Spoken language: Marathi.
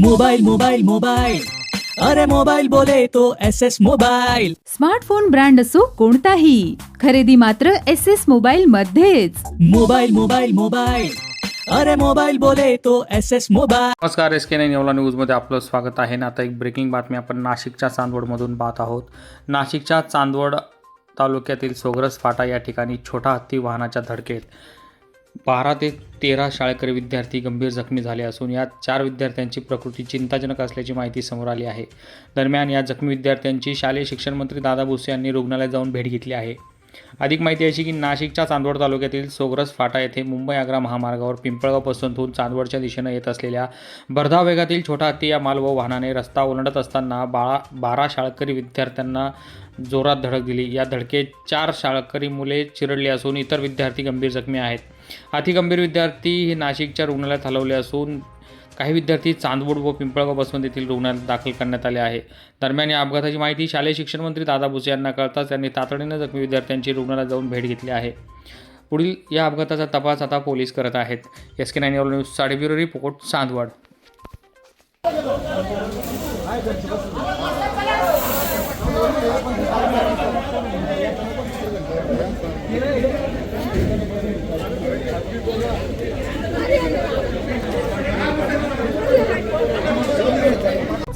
मोबाईल मोबाईल मोबाईल अरे मोबाईल बोले तो S S mobile smartphone brand असो कोणताही खरेदी मात्र एस एस मोबाईल मध्येच. मोबाईल मोबाईल मोबाईल अरे मोबाईल बोले तो एस एस मोबाईल नमस्कार एस के नाईन येवला न्यूजमध्ये आपलं स्वागत आहे. ना आता एक ब्रेकिंग बातमी आपण नाशिकच्या चांदवडमधून पाहत आहोत. नाशिकच्या चांदवड तालुक्यातील सोगरस फाटा या ठिकाणी छोटा हत्ती वाहनाच्या धडकेत बारा ते तेरा शाळकरी विद्यार्थी गंभीर जखमी झाले असून यात चार विद्यार्थ्यांची प्रकृती चिंताजनक असल्याची माहिती समोर आली आहे. दरम्यान या जखमी विद्यार्थ्यांची शालेय शिक्षण मंत्री दादा भुसे यांनी रुग्णालयात जाऊन भेट घेतली आहे. अधिक माहिती अशी की नाशिकच्या चांदवड तालुक्यातील सोग्रस फाटा येथे मुंबई आग्रा महामार्गावर पिंपळगाव पसंतहून चांदवडच्या दिशेनं येत असलेल्या भरधाव वेगातील छोटा हत्ती या मालवाहू वाहनाने रस्ता ओलांडत असताना बाळा बारा शाळकरी विद्यार्थ्यांना जोरात धडक दिली. या धडकेत चार शाळकरी मुले चिरडली असून इतर विद्यार्थी गंभीर जखमी आहेत. अतिगंभीर विद्यार्थी हे नाशिकच्या रुग्णालयात हलवले असून काही विद्यार्थी चांदवड व पिंपळगाव बसवंत येथील रुग्णालयात दाखल करण्यात आले आहे. दरम्यान या अपघाताची माहिती शालेय शिक्षण मंत्री दादा भुसे यांना कळताच त्यांनी तातडीनं जखमी विद्यार्थ्यांची रुग्णालयात जाऊन भेट घेतली आहे. पुढील या अपघाताचा तपास आता पोलीस करत आहेत. एस के नाईन न्यूज साडे bureau report Chandwad.